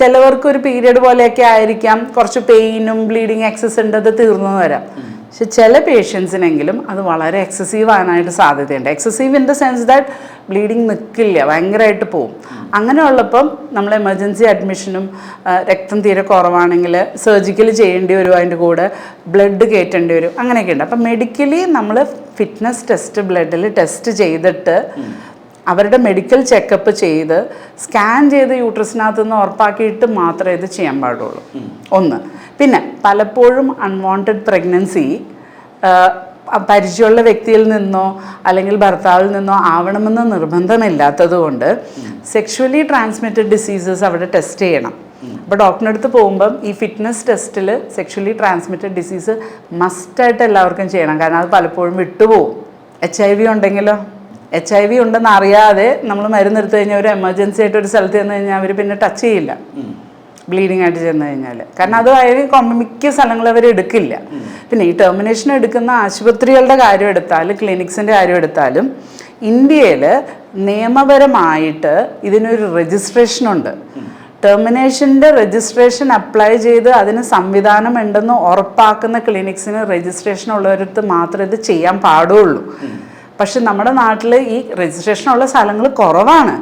ചിലവർക്ക് ഒരു പീരിയഡ് പോലെയൊക്കെ ആയിരിക്കാം. കുറച്ച് പെയിനും ബ്ലീഡിങ് എക്സസ് ഉണ്ട് അത് തീർന്നു വരാം. പക്ഷെ ചില പേഷ്യൻസിനെങ്കിലും അത് വളരെ എക്സസീവ് ആകാനായിട്ട് സാധ്യതയുണ്ട്. Excessive in the sense that bleeding നിൽക്കില്ല ഭയങ്കരമായിട്ട് പോവും. അങ്ങനെയുള്ളപ്പം നമ്മൾ എമർജൻസി അഡ്മിഷനും രക്തം തീരെ കുറവാണെങ്കിൽ സർജിക്കൽ ചെയ്യേണ്ടി വരും അതിന്റെ കൂടെ ബ്ലഡ് കയറ്റേണ്ടി വരും അങ്ങനെയൊക്കെ ഉണ്ട്. അപ്പം മെഡിക്കലി നമ്മൾ ഫിറ്റ്നസ് ടെസ്റ്റ് ബ്ലഡിൽ ടെസ്റ്റ് ചെയ്തിട്ട് അവരുടെ മെഡിക്കൽ ചെക്കപ്പ് ചെയ്ത് സ്കാൻ ചെയ്ത് യൂട്രസിനകത്ത് നിന്ന് ഉറപ്പാക്കിയിട്ട് മാത്രമേ ഇത് ചെയ്യാൻ പാടുള്ളൂ. ഒന്ന്. പിന്നെ പലപ്പോഴും അൺവാണ്ടഡ് പ്രഗ്നൻസി പരിചയമുള്ള വ്യക്തിയിൽ നിന്നോ അല്ലെങ്കിൽ ഭർത്താവിൽ നിന്നോ ആവണമെന്ന് നിർബന്ധമില്ലാത്തത് കൊണ്ട് സെക്ഷുവലി ട്രാൻസ്മിറ്റഡ് ഡിസീസസ് അവിടെ ടെസ്റ്റ് ചെയ്യണം. അപ്പോൾ ഡോക്ടറിന്റെ അടുത്ത് പോകുമ്പം ഈ ഫിറ്റ്നസ് ടെസ്റ്റിൽ സെക്ഷുവലി ട്രാൻസ്മിറ്റഡ് ഡിസീസ് മസ്റ്റായിട്ട് എല്ലാവർക്കും ചെയ്യണം. കാരണം അത് പലപ്പോഴും വിട്ടുപോകും. എച്ച് ഐ വി ഉണ്ടെങ്കിലോ? എച്ച് ഐ വി ഉണ്ടെന്ന് അറിയാതെ നമ്മൾ മരുന്ന് എടുത്തു കഴിഞ്ഞാൽ ഒരു എമർജൻസി ആയിട്ട് ഒരു സ്ഥലത്ത് ചെന്ന് കഴിഞ്ഞാൽ അവർ പിന്നെ ടച്ച് ചെയ്യില്ല. ബ്ലീഡിങ് ആയിട്ട് ചെന്ന് കഴിഞ്ഞാൽ കാരണം അത് അതിന് മിക്ക സ്ഥലങ്ങളും അവർ എടുക്കില്ല. പിന്നെ ഈ ടെർമിനേഷൻ എടുക്കുന്ന ആശുപത്രികളുടെ കാര്യം എടുത്താലും ക്ലിനിക്സിന്റെ കാര്യം എടുത്താലും ഇന്ത്യയിൽ നിയമപരമായിട്ട് ഇതിനൊരു രജിസ്ട്രേഷനുണ്ട് ടെർമിനേഷന്റെ രജിസ്ട്രേഷൻ അപ്ലൈ ചെയ്ത് അതിന് സംവിധാനം ഉണ്ടെന്ന് ഉറപ്പാക്കുന്ന ക്ലിനിക്സിന് രജിസ്ട്രേഷൻ ഉള്ളവരടുത്ത് മാത്രമേ ഇത് ചെയ്യാൻ പാടുള്ളൂ. പക്ഷെ നമ്മുടെ നാട്ടിൽ ഈ രജിസ്ട്രേഷനുള്ള സ്ഥലങ്ങൾ കുറവാണ്.